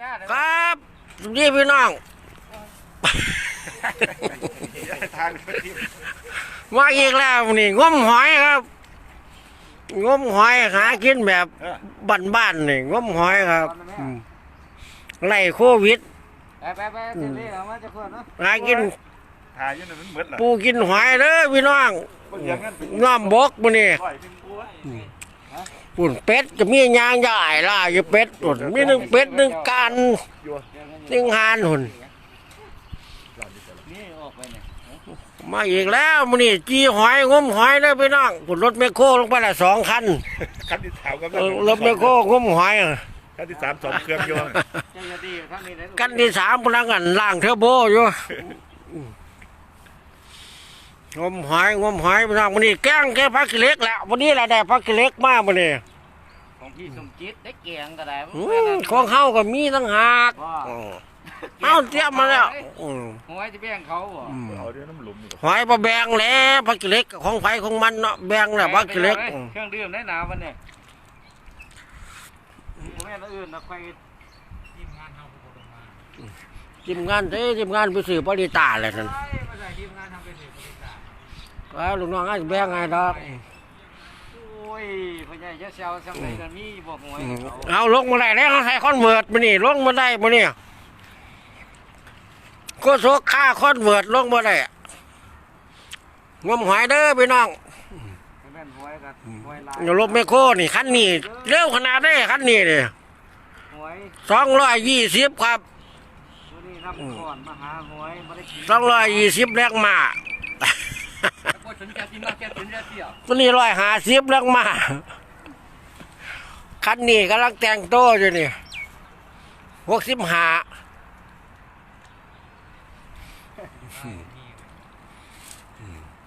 จ้าเดี๋ยวครับนี่พี่น้องทางที่มาอีกแล้วนี่งมหอยครับ งมหอยหากินแบบบ้านๆนี่งมหอยครับอืมไล่โควิดไปไปไปเดี๋ยวนี้เรามาจะคนเนาะหากินถ่ายอยังนั้นมันเหมือนเหรอปูกินหอยเด้อพี่น้องก็อย่างนั้นเป็นน้ำบกมื้อนี่ร้อยเป็น ปูอะปุ่นเป็ดก็มียางใหญ่ล่ะอยู่เป็ดปุ่นมีหนึ่งเป็ดหนึ่งกันอยู่หนึ่งหานหุ่นนี่ออกไปเนี่ยมาอีกแล้วมื้อนี้จีหอยงมหอยเด้อพี่น้องปุ่นรถแมคโครลงไปละสองคันคันที่สามก็เออรถแมคโครงมหอยอะคันที่สามสองเครื่องโยนเจ้าหน้าที่ท่านนี้เลยกันที่สามพลังกันล่างเทอร์โบอยู่ งมหอยงมหอยพี่น้องมื้อนี้แกล้งแค่พักกิเล็กแล้ววันนี้เราได้พักกิเล็กมามื้อนี้ของพี่สมจิตได้เกียงก็ได้อืมของเฮาก็มีตั้งหากว่าอืมเอาเตรียมมาแล้วอืมหวยจะแบ่งเขาบ่อืมเอาเดี๋ยวน้ำหลุมนี่หอยปลาแบงแล้วพักกิเล็กกับของไฟของมันเนาะแบงแหละพักกิเล็กอืมเครื่องดื่มได้หนาววันเนี่ยแม่นอื่นนะใครทีมงานเด้ทีมงานไปสื่อปริตาแหละนั่นมา ใส่ทีมงานทำเป็นเหตุผลต่างแล้วลูกน้องให้แบงไงดอกโอ้ยพ่อใหญ่จะเซลสังไหนกันมีบ่หวยอืมเขาเอาลงมาได้แล้วเขาใส่คอนเวิร์ตมานี่ลงมาได้มานี่โคโซค่าคอนเวิร์ตลงมาได้งมหอยเด้อพี่น้องแม่นหวยกับหวยลายอย่าลบไม่โคนี่คันนี้เร็วขนาดได้คันนี้เนี่ยหวยสองร้อยยี่สิบครับวันนี้รับก่อนมาหา สองร้อยยี่สิบแรงมาก็สนใจกินมาแค่สนใจเที่ยวตัวนี้ร้อยห้าสิบแรงมาคันนี้กำลังแต่งโต้อยู่นี่หกสิบห้า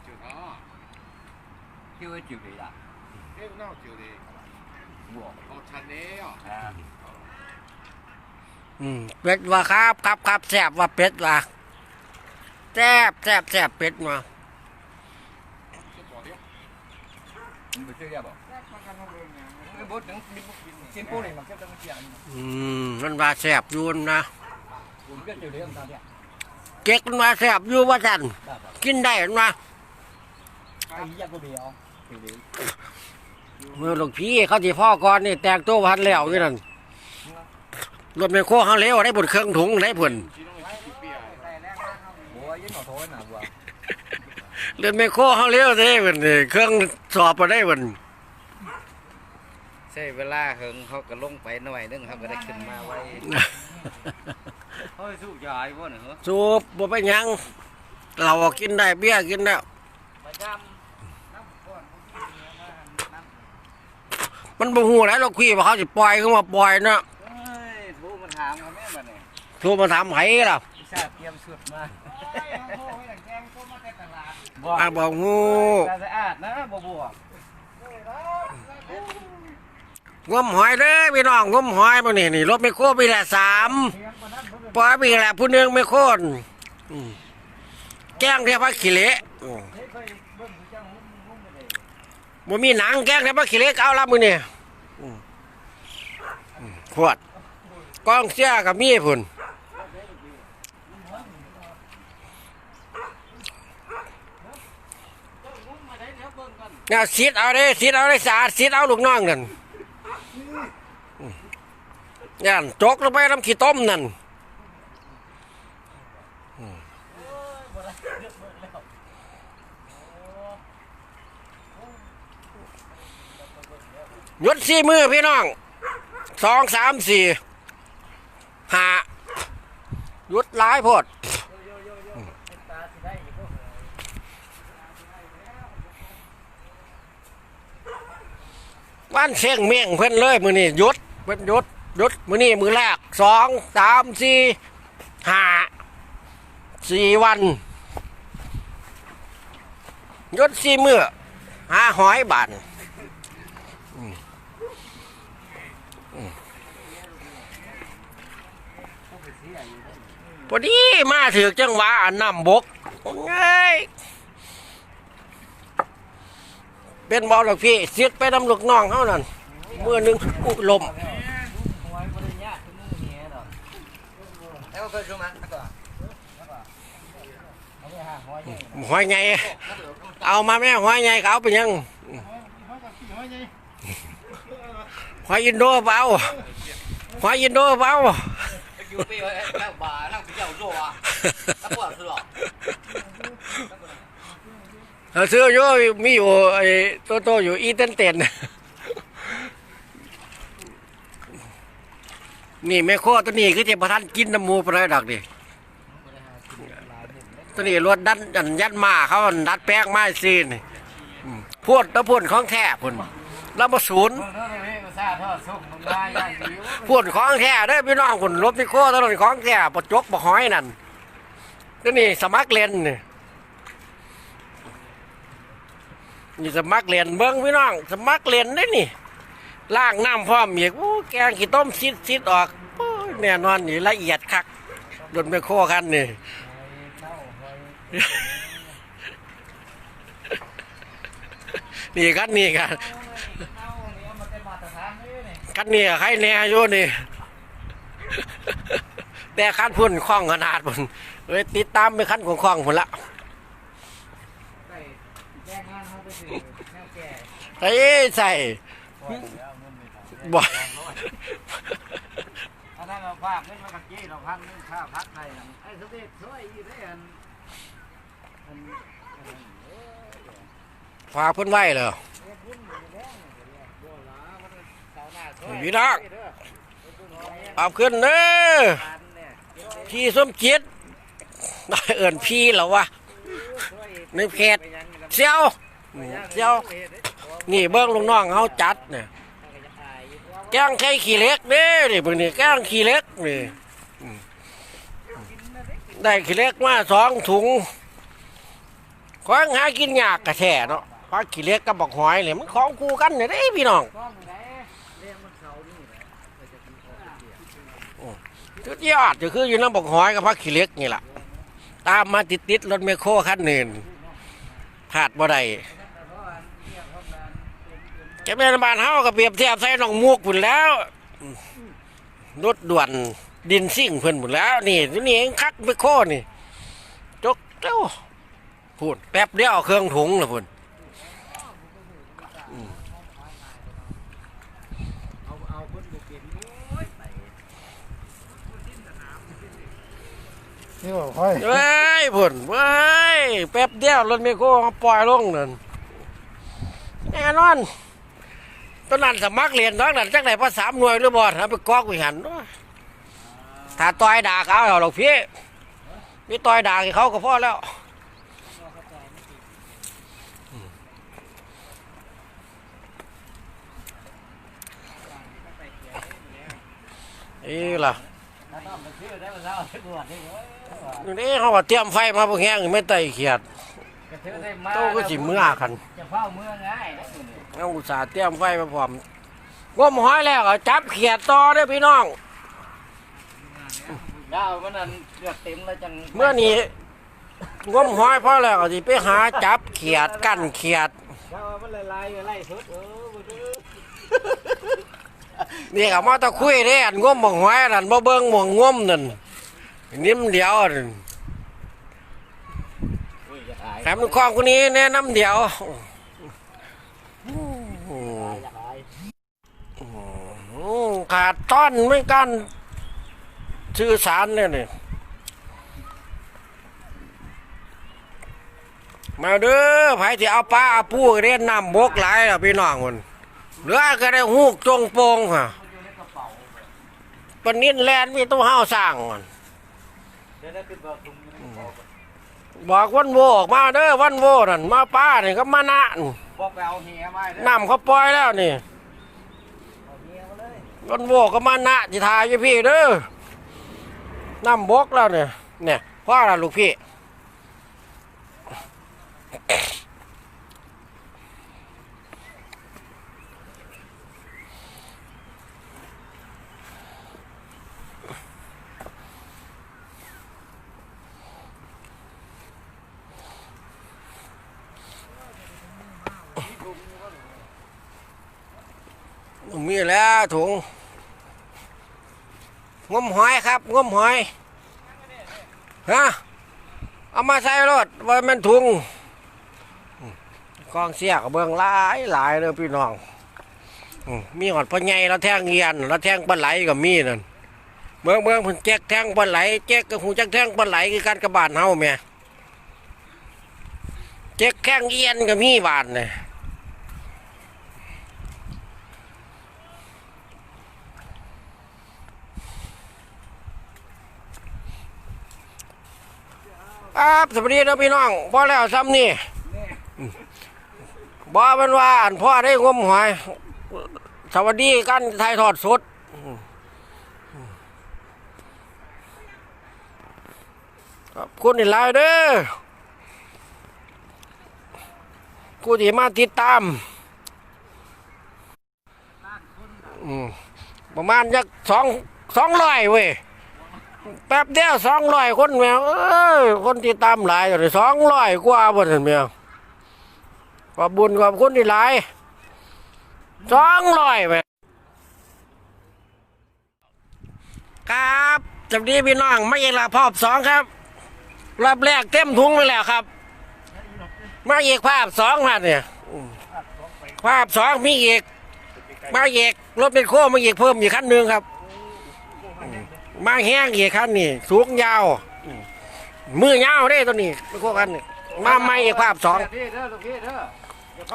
จุดอ๋อคิดว่าจุดเลยล่ะเอ๊ะน่าเจียวดีบวกเอาชันนี้อะอ่าอืมเป็ดว่าครับครับครับแสบว่าเป็ดว่า แสบแสบแสบเป็ดมามันไปเชื่อบ่ไม่บดถึงชิ้นปูนี่มันแค่ต้องเกี่ยงอืมมันว่าแสบอยู่นะผมก็จุดเรื่องตอนเนี้ยเก๊กมันว่าแสบอยู่ว่าสันกินได้มันว่าไอ้ยักษ์ก็เดียวเมื่อหลวงพี่เขาที่พ่อก่อนนี่แต่งตัวพันแล้วอยู่นั่นรถแมคโครเขาเลี้ยวได้บนเครื่องถุงได้ผลบัวยิ่งกว่า โทษนะบัวรถแมคโครเขาเลี้ยวได้ผลนี่เครื่องสอบมาได้ผลใช่เวลาเฮิงเขาก็ลงไปหน่อยนึงเขาก็ได้ขึ้นมาไว้เฮ้ยสู้ใหญ่บ่เนี่ยเหรอสูบบ่ไปนหยัง เรากินได้เบี้ยกินได้ประจำน้ำก้อนมันบ่ฮู้แล้วเราคุยว่าเขาสิปล่อยเขามาปล่อยเนาะเฮ้ยทูมาถามเขาแม่บัดเนี่ยโทรมาถามไผล่ะพิชาเตรียมสุดมา บ่อ่าบ่ฮู้สะอาดนะบ่บัวงมหอยเด้อพี่น้องงมหอยมานี่นี่รถแมคโครปีละสามปล่อยปีละผู้หนึงไม่โคนอืมแกล้งเทียบพักขี้เหละอืมบ่มีหนังแกล้งเทียบพักขี้เหละเอาละมื้อนี่อืมอืมขวดกองเสียกับมีพุ่น เนี่ยสิดเอาเด้สิดเอาได้สะอาดสิดเอาลูกน้องนั่นอืมย่านจกลงไปน้ำขี้ต้มนั่นยุดสี่มือพี่น้องสองสามสี่ห้ายุดหลายพด บ้านเชียงเมียงเพิ่นเลยมือนี่ยุดเพิ่นยุดยุดมือนี่มือแรกสองสามสี่ห้าสี่วันยุดสี่มือหาหอยบานพอดีมาถือจังหวะอันน้ำบกเอ้ย เป็นบอลหรอกพี่เสียดไปนำลูกน้องเขานั่นเมื่อหนึงอุลมห้อยดอกเขายเอาไปหาหอยนี่หอยงเอามาแม่หอยไงเขาเป็นยังหอยอินโดเปล่าหอยอินโดเปล่าอยู่ไว้แล้วบ่านั่งไปเจ้าโจ้อะแล้วปวดคือหรอ เราซื้ออยู่มีอยู่ไอ้โตโตอยู่อีเต้นเต้นนี่แม่โคตัวนี้คือจะประทานกินน้ำมูไปลยดอกดิตัวนี้รถดันยันยันมาเขาดัดแป้งไม้ซีนพูดแล้วพูดของแท้พุ่นแล้วมาศูนย์มึงเท่านี้ก็ซาเท่าสุกมึงมาองเดียวพูดของแท้ได้พี่น้องพุ่นรถพี่โคตัวนี้ของแท้ปะจกปะห้อยนั่นตัวนี้สมัครเล่นนี่ นี่สมัครเล่นเบิ้งพี่น้อง สมัครเล่นได้นี่ล่างน้ำพร้อมอียกู้แกงขี้ต้มซิดซิดออกโอ้ยแน่นอนนี่ละเอียดคักโดนไปโคกันนี่นี่กันนี่กันกันนี่ใครแน่อยู่นี่ แต่คันพุ่นคล้องขนาดพุ่นเลยติดตามไปคันของคล้องพุ่นละ แจ้งงานเขาไปสิแนวแก่ เฮ้ยใส่บ่อันนั้นเราภาพนี่มันกะกี้เราพันนึงข้าวพักไทยไอ้สมเด็จช่วยอีได้อันฝากเพิ่นไว้เลยพี่น้องเอาขึ้นเด้อพี่สมจิตเอิ้นพี่เหรอวะในเพจเซียวเซียว นี่เบิ้งลูกน้องเขาจัดเนี่ยแกงไข่ขี้เล็กเด้นี่เบิ่งนี่แกงขี้เล็กนี่ได้ขี้เล็กมาสองถุงของหากินยากกระแท่เนาะเพราะขี้เล็กกับบักหอยเนี่ยมันของคู่กันเนี่ยเด้พี่น้องก้อนไหนเลี้ยงมันเขานี่แหละสุดยอดก็คืออยู่น้ำบักหอยกับพักขี้เล็กนี่แหละตามมาติดติดรถเมคโครคันหนึ่งพลาดบ่ได้ แกแม่นบ้านเฮาก็เปรียบเทียบใส่น้องมูกพุ่นแล้วรถด่วนดินซิ่งเพิ่นพุ่นแล้ว นี่นี่เองคักเมโครนี่จกเจ้าพูดแป๊บเดียวเครื่องถุงละพุ่นเอาเอาคนบุกเก็บโอ้ยไปนี่บอกค่อยเว้ยพุ่นเว้ยแป๊บเดียวรถเมโครปล่อยลงนั่นแน่นอน ตอนนั้นสมัครเรียนตอนนั้นจักไหนภาษามหน่วยหรือบ่ถ้าไปกอกวิหันโอ้ยถ้าต่อยด่าเขาเอาหรอกพี่พี่ต่อยด่าให้เขาก็พอแล้วนี่ล่ะถ้าต้องไปซื้อได้มาเช้าไปบวชนี่โอ้ยนี่เขาว่าเตรียมไฟมาพวกแห้งไม่ไต่เขียดกระเทือได้มาโตก็สิเมื่อคันจะเฝ้าเมื่อง่ายนะคุณ เอาอุตส่าห์เตรียมไฟมาพร้อมงมหอยแล้วก็จับเขียดต่อเด้อพี่น้อง ดาวมันนั่นเลือดเต็มแล้วจังเมื่อนี้งมหอยพอแล้วก็สิไปหาจับเขียดกั้นเขียด ดาวมันละลายไล่สุดเออบ่ดื้อนี่ก็มาตะคุยเด้อันงมบ่หอยนั่นบ่เบิ่งหม่องงมนั่นนิ่มเดียวนั่นอุ้ยจะตาย แถมลูกของคนนี้แนะนำเดียวอืม จะตาย อืม ขาดต้อนไม่กันสื่อสารเนี่ยนี่มาเด้อไผที่เอาปลาเอาปูเรียนน้ำบกหลายแล้วพี่น้องมันเหลือก็ได้หูกจงโปงค่ะปานนินแลนมีตัวห้าวสร้างมันเดี๋ยวได้ขึ้นบ่ถุงบอกวันโวออกมาเด้อวันโวนั่นมาป้านี่ก็มานะนี่บอกไปเอาเฮียมาเด้อน้ำเขาปล่อยแล้วนี่เอาเฮี กันโวก็มานะจิทายอยู่พี่เด้อน้ำบกแล้วเนี่ย เนี่ยพ่อละลูกพี่ มีแล้วถุงงมหอยครับงมหอยฮะเอามาใส่รถไว้มันถุงกองเสียกเบิ่งหลายหลายเลยพี่น้องมีหอดพ่อใหญ่แล้วแท่งเงียนแล้วแท่งปลาไหลก็มีนั่นเบิ่งเบิ่งเพิ่นแจ๊กแท่งปลาไหลแจ๊กกับหูจักแท่งปลาไหลคือการกระบาดเฮาแม่แจ๊กแข้งเอียนก็มีบาดเนี่ย ครับสวัสดีนะพี่น้องพอแล้วซ้ำนี่บอมันว่าอันพ่อได้งมหอย สวัสดีกันไทยทอดสดขอบคุณอีกหลายเด้อกูที่มาติดตามอืมประมาณยักสองสองร้อยเว้ย แป๊บเดียวสองร้อยคนแมวเอ้ยคนติดตามหลายอยู่เลยสองร้อยกว่าบนเห็นแมวขอบบุญขอบคุณที่หลายสองร้อยแมวครับสวัสดีพี่น้องไม่ใช่ละพอบสองครับรอบแรกเต็มทุงไปแล้วครับ มาอีกภาพสองมาเนี่ยภาพสองมีเอีกมาอีกรถเป็นโค้มาอีกเพิ่มอีกขั้นหนึ่งครับ มาแห้งอีกคันนี่สูงยาวอืมมือยาวเด้ตัวนี้ไม่โคกันนี่มาใหม่อีกภาพสองพี่เด้อลูกพี่เด้อ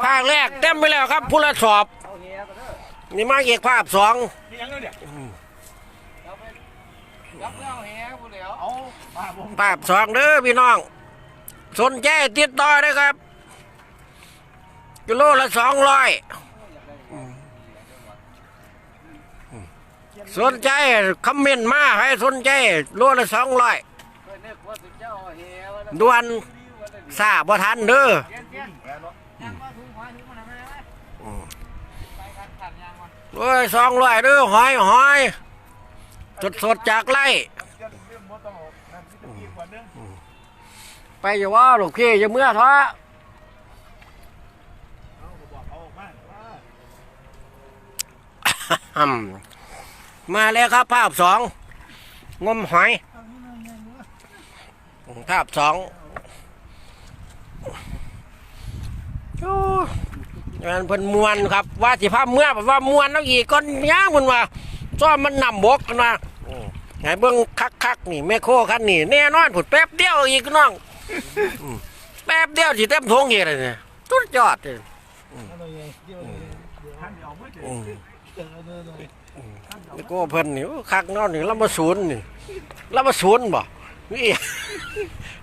ภาคแรกเต็มไปแล้วครับผู้ละสอบเอาเฮียก็เด้อนี่มาอีกภาพสองรับแล้วเฮียผู้เดียวเอาภาพสองเด้อพี่น้อง สนใจติดต่อได้ครับกิโลละสองร้อย สนใจคอมเมนต์มาให้สนใจโลละสองร้อยด่วนทราบ่ทันเด้อเตี้ยนเตี้ยนยังมาถุงหอยถุงมันทำไมไหมไปกันขันยังมาโอ้ยสองร้อยเด้อหอยหอยสดสดจากไร่ไปอย่าว่าหลวงพี่อย่าเมื่อท้ออืม มาแล้วครับ ภาพสองงมหอยภาพสองงานเพิ่นมวนครับ ว่าสิภาพเมื่อแบบว่ามวนแล้วอีกก้อนย่างเพิ่นว่าซ้อมมันนำบกนมาไงเบิ่งคักๆนี่แม่โคคันนี่แน่นอนผุดแป๊บเดียวอีกน้องแป๊บเดียวสิเต็มทงเฮ็ดเลยเนี่ยสุดยอดเลย อืมแม่โคเพิ่นนี่โอ้คักนอนนี่ลำมาศูนย์นี่ลำมาศูนย์บ่นี่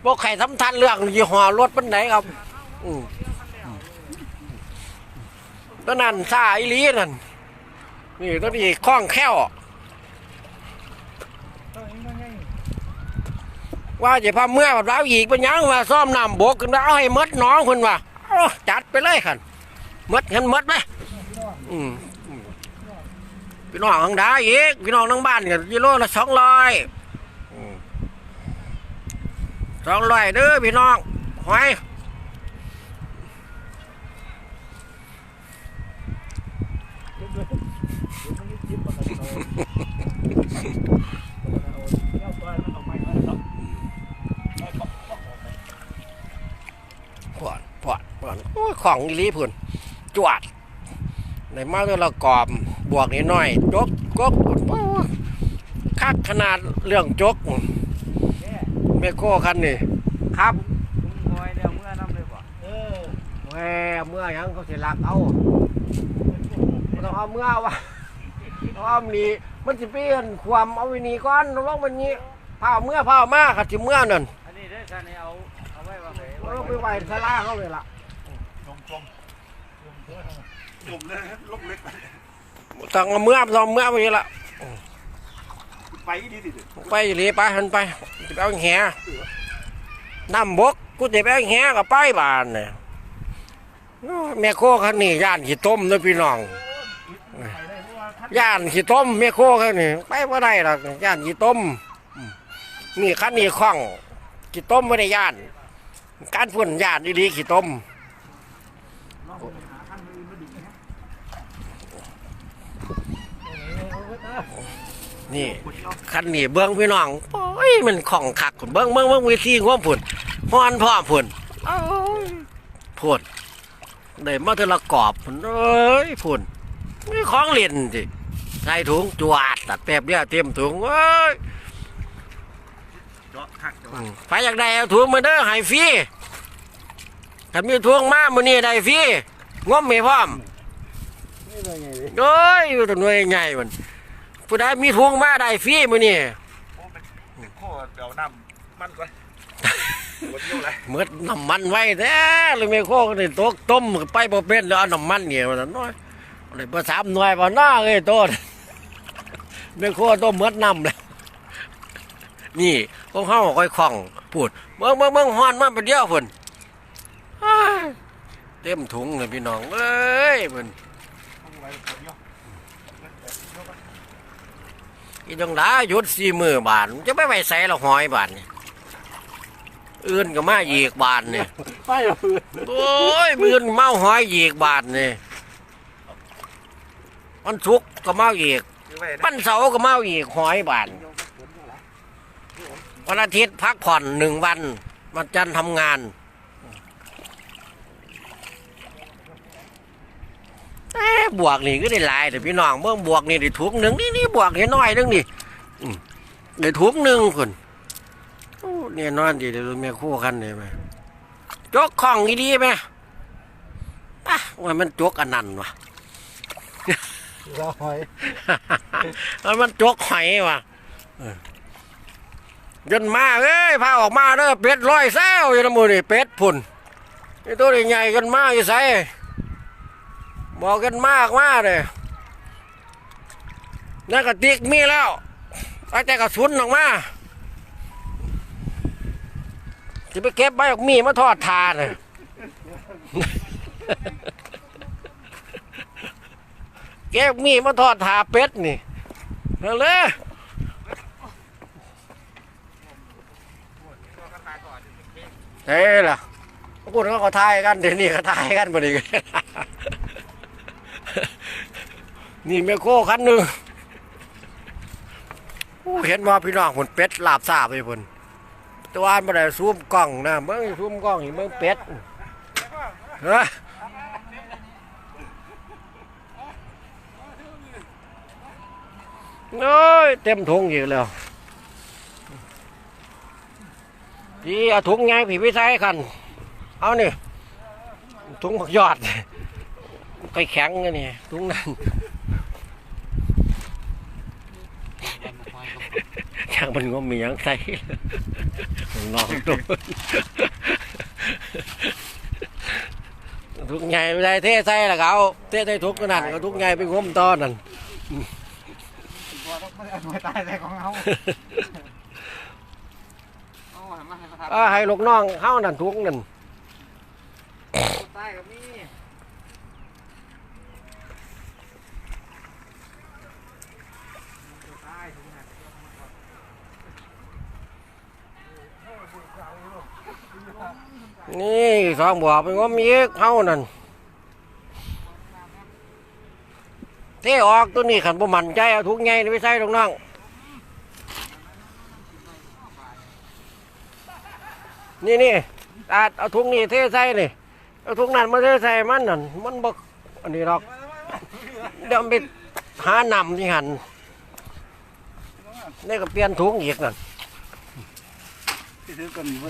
บอกใครทำทันเรื่องยี่ห้อรถเป็นไหนครับอืมตัวนั้นซาอีลีนั่นนี่ตัวนี้คล้องแค่วว่าจะพาเมื่อแบบเราอีกเป็นยังว่าซ่อมน้ำบกกันเอาให้มดน้องคนว่าจัดไปเลยขันมดเงินมดไหมอืม พี่น้องทางดาอีกพี่น้องทั้งบ้านกันกิโลละสองร้อยสองร้อยเด้อพี่น้องหอยปวดปวดปวดโอ้ของอีลีพุ่นจวดในมาตัวละกอบ บวกนิดหน่อยจกจกพุ่นโอ้ยคักขนาดเรื่องจกแม่โก้คันนี่ครับถุงหอยเดี๋ยวเมื่อน้ำเลยบ่แหมเมื่อหยังเขาสิลักเอาบ่ต้องเอาเมื่อวะเอาเอาหนีมันสิเปลี่ยนความเอาไว้นี่ก่อนลองมันนี้พาเมื่อพามาขัดสิเมื่อนั่นอันนี้ได้คันนี้เอาเอาไว้ว่าไหนเอาไปไหวสลาเขาเลยล่ะจุ่มเลยลบเล็ก ต้องเอาเมื่อต้องเอาเมื่อไปละไปดีดิไปหลีไปหันไปจะไปเอาแหน้ำบกกูจะไปเอาแหกับไปบ้านเนี่ยโอ้ยแม่โคคันนี้ย่านขี้ต้มนะพี่น้องย่านขี้ต้มแม่โคคันนี้ไปว่าได้หรอกย่านขี้ต้มอืมนี่คันนี้คล่องขี้ต้มไม่ได้ย่าน การฝุ่นย่านดีๆขี้ต้ม นี่คันนี้เบื้องพี่น้องป๊ออ้ยมันของคักพุ่นเบิ่งเบิ่งเบิ่งวิธีง่วมพุ่นฮ้อนพร้อมพุ่นเอ้ยพุ่นได้มาเทอละกอบพุ่นเอ้ยพุ่นมีของเล่นสิใส่ถุงจวดตัดแป๊บเดียวเต็มถุงเอ้ยเจาะคักเจาะอืมไปอยากได้เอาถุงมาเด้อให้ฟรีถ้ามีถุงมามื้อนี้ได้ฟรีง่วมไม่พร้อมนี่เป็นไงดิโอ้ยอยู่ตัวหน่วยใหญ่มัน ผู้ใดมีถุงมาได้ฟรีมื้อนี้โอ้เป็นโคตรเดี๋ยวน้ำมันก่อนหมดเยี่ยวเลยหมดน้ำมันไว้แท้เลยแม่โคกนี่ตกต้มไปบ่เป็นแล้วเอาน้ำมันเนี่ยมันน้อยเลยบ่สามหน่วยบ่น้าเอ้ยโตดแม่โคต้มหมดน้ำแล้วนี่พวกเฮาค่อยคล่องพูดเบิ่งเบิ่งเบิ่งฮ้อนมาประเดียวพุ่นอ้ายเต็มถุงเลยพี่น้องเอ้ยเพิ่น ยี่ยวอีจังไดาหยุดสี่มือบาทจะไปไว้ใส่ละหอยบาทนี่อื่นก็มาอีกบาทนี่ยไปเอาปืนโอ้ยมือนเมาหอยอีกบาทนี่ยมันสุกร์ก็เมาอีกซื้อไว้นะวันเสาร์ก็เมาอีกหอยบาทวันอาทิตย์พักผ่อนหนึ่งวันวันจันทร์ทำงานเอ๊ะ บวกนี่ก็ได้หลายแต่พี่น้องเมื่อบวกนี่ได้ถุงหนึ่งนี่นี่บวกนี่น้อยนึงนี่อืมได้ถุงหนึ่งคนโอ้เนี่ยนอนดีเดี๋ยวแม่คู่กันเลยไหมจกของอีดีไหมอะว่ามันจกอันนั้นวะรอหอยแล้วมันจกหอยว่ะเออจนมาเอ้ยพาออกมาเด้อเป็ดร้อยแซวอยู่นะมือนี่เป็ดพุ่นนี่ตัวใหญ่ๆกันมาอยู่ใส่ บอกกันมากมากเลยนักกระติกมีแล้วเอาแต่กระสุนออกมาจะไปเก็บใบออกมีมาทอดทานเลยเก็บมีมาทอดทาเป็ดนี่เอาเลยเฮ้ยล่ะพวกคุณเขาก็ทายกันเดี๋ยวนี้ก็ทายกันพอดีนี่ นี่แมโคคันหนึ่งเห็นว่าพี่น้องผลเป็ดลาบซาไปผลตัวอันมาได้ซูมกล้องนะเบิ้งซูมกล้องอีกเบิ้งเป็ดเฮ้ยโอ้ยเต็มถุงอยู่แล้วพี่เอาถุงไงพี่ไปใส่กันเอานี่ถุงผักยอดไปแข็งไงนี่ถุงนั้นช่างมันก็มีหยังใส่ลองดูถุงใหญ่ไม่ได้เทใส่ละเขาเทใส่ถุงนั่นก็ถุงใหญ่ไปงมตอนนั่นไม่ตายแต่ของเขาเอาให้มาให้เขาทอ่าให้ลูกน้องเข้านั่นทุกนั่นำใต้ก็มีนี่ นี่สองบวกเป็นว่ามีเข้านั่นเทออกตัวนี้ขันบ่มันใจเอาทุกไงนี่ไม่ใช่ลูกน้องนี่นี่อาดเอาทุกนี่เทใส่นี่เอาทุกนั้นมาเทใส่มันนั่นมันบกอันนี้หรอกเดี๋ยวไปหานำที่หันนี่ก็เปลี่ยนถุงอีกนั่นที่ซื้อกันมั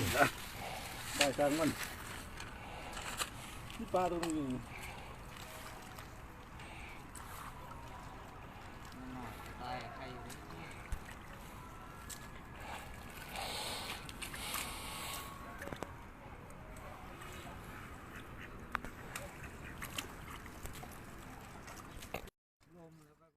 ได้กันมันที่ปลาตรงนี้